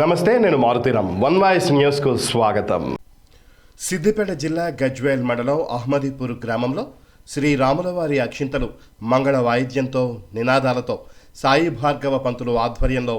నమస్తే నేను Maruthi Ram one voice న్యూస్కు స్వాగతం. సిద్దిపేట జిల్లా గజ్వేల్ మండలం అహ్మదీపూర్ గ్రామంలో శ్రీ రాములవారి అక్షింతలు మంగళ వాయిద్యంతో నినాదాలతో సాయి భార్గవ పంతులు ఆధ్వర్యంలో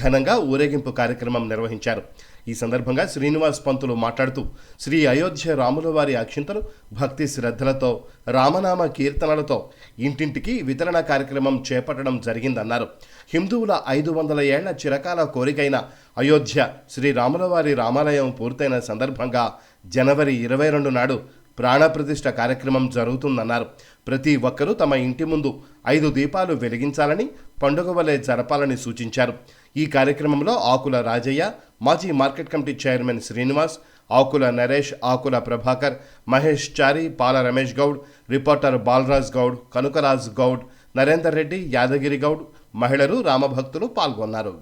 ఘనంగా ఊరేగింపు కార్యక్రమం నిర్వహించారు. ఈ సందర్భంగా శ్రీనివాస్ పంతులు మాట్లాడుతూ శ్రీ అయోధ్య రాములవారి అక్షింతలు భక్తి శ్రద్ధలతో రామనామ కీర్తనలతో ఇంటింటికి వితరణ కార్యక్రమం చేపట్టడం జరిగిందన్నారు. హిందువుల ఐదు వందల ఏళ్ళ చిరకాల కోరికైన అయోధ్య శ్రీ రాములవారి రామాలయం పూర్తయిన సందర్భంగా జనవరి ఇరవై రెండు నాడు ప్రాణప్రతిష్ఠ కార్యక్రమం జరుగుతుందన్నారు. ప్రతి ఒక్కరూ తమ ఇంటి ముందు ఐదు దీపాలు వెలిగించాలని పండుగ వలె జరపాలని సూచించారు. ఈ కార్యక్రమంలో ఆకుల రాజయ్య మాజీ market committee chairman Srinivas Akula Naresh Akula Prabhakar Mahesh Chari Pala Ramesh Goud reporter Balaraj Goud Kanukaraj Goud Narender Reddy Yadagiri Goud మహిళలు రామభక్తులు పాల్గొన్నారు.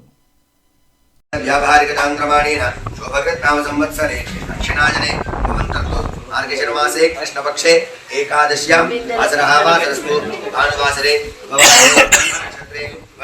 సంవత్సరే దక్షిణాజనే కృష్ణపక్షే ఏకాదశ్యాం భానువాసరే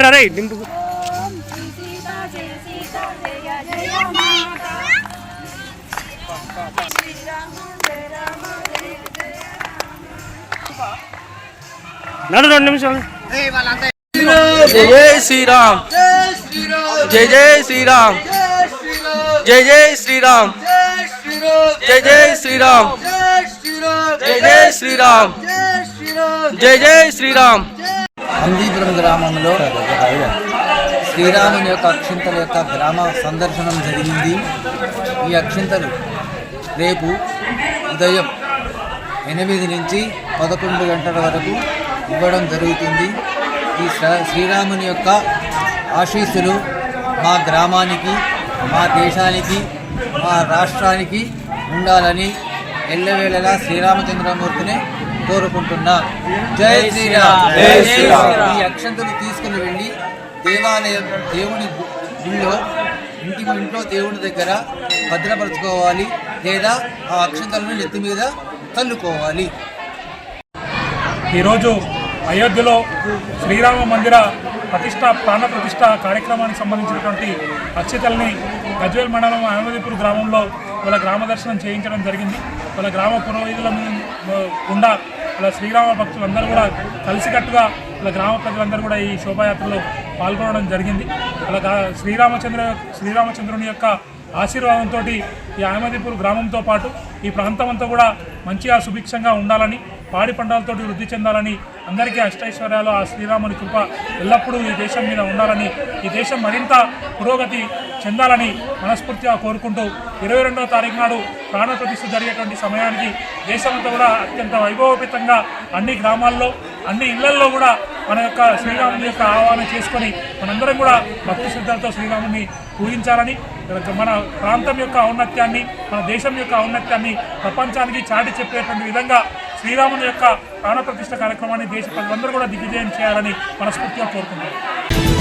రామ జయ జయ నడు రెండు నిమిషాలు. జై జై శ్రీరామ్. జై జై శ్రీరామ్. జై జై శ్రీరామ్. జై జై శ్రీరామ్. జై జై శ్రీరామ్. జై జై శ్రీరామ్. అంబీపురం గ్రామంలో శ్రీరాముని యొక్క అక్షింతల యొక్క గ్రామ సందర్శనం జరిగింది. ఈ అక్షింతలు రేపు ఉదయం ఎనిమిది నుంచి పదకొండు గంటల వరకు ఇవ్వడం జరుగుతుంది. ఈ శ్ర- శ్రీరాముని యొక్క ఆశీస్సులు మా గ్రామానికి మా దేశానికి మా రాష్ట్రానికి ఉండాలని ఎల్లవేళలా శ్రీరామచంద్రమూర్తిని కోరుకుంటున్నా. జై శ్రీరామ్. ఈ అక్షంతలు తీసుకుని వెళ్ళి దేవాలయం దేవుని గుళ్ళో ఇంటి ఇంట్లో దేవుని దగ్గర భద్రపరచుకోవాలి లేదా ఆ అక్షంతలను నెత్తి మీద చల్లుకోవాలి ఈరోజు అయోధ్యలో శ్రీరామ మందిర ప్రతిష్ట ప్రాణ ప్రతిష్ట కార్యక్రమానికి సంబంధించినటువంటి అక్షతల్ని గజ్వేల్ మండలం అహ్మదీపూర్ గ్రామంలో వాళ్ళ గ్రామ దర్శనం చేయించడం జరిగింది. వాళ్ళ గ్రామ పురోహితుల మీద గుండా అలా శ్రీరామ భక్తులందరూ కూడా కలిసికట్టుగా ఇలా గ్రామ ప్రజలందరూ కూడా ఈ శోభాయాత్రలో పాల్గొనడం జరిగింది. అలా శ్రీరామచంద్ర శ్రీరామచంద్రుని యొక్క ఆశీర్వాదంతో ఈ అహ్మదీపూర్ గ్రామంతో పాటు ఈ ప్రాంతం అంతా కూడా మంచిగా సుభిక్షంగా ఉండాలని పాడి పంటలతో వృద్ధి చెందాలని అందరికీ అష్టైశ్వర్యాలు ఆ శ్రీరాముని కృప ఎల్లప్పుడూ ఈ దేశం మీద ఉండాలని ఈ దేశం మరింత పురోగతి చెందాలని మనస్ఫూర్తిగా కోరుకుంటూ ఇరవై రెండవ తారీఖు నాడు ప్రాణప్రతిష్ఠ జరిగేటువంటి సమయానికి దేశమంతా కూడా అత్యంత వైభవపేతంగా అన్ని గ్రామాల్లో అన్ని ఇళ్ళల్లో కూడా మన యొక్క శ్రీరాముని యొక్క ఆహ్వానం చేసుకొని మనందరం కూడా భక్తి శ్రద్ధలతో శ్రీరాముని పూజించాలని మన ప్రాంతం యొక్క ఔన్నత్యాన్ని మన దేశం యొక్క ఔన్నత్యాన్ని ప్రపంచానికి చాటి చెప్పేటువంటి విధంగా శ్రీరాముని యొక్క ప్రాణప్రతిష్ఠ కార్యక్రమాన్ని దేశ ప్రజలందరూ కూడా దిగ్విజయం చేయాలని మనస్ఫూర్తిగా కోరుకుంటున్నాను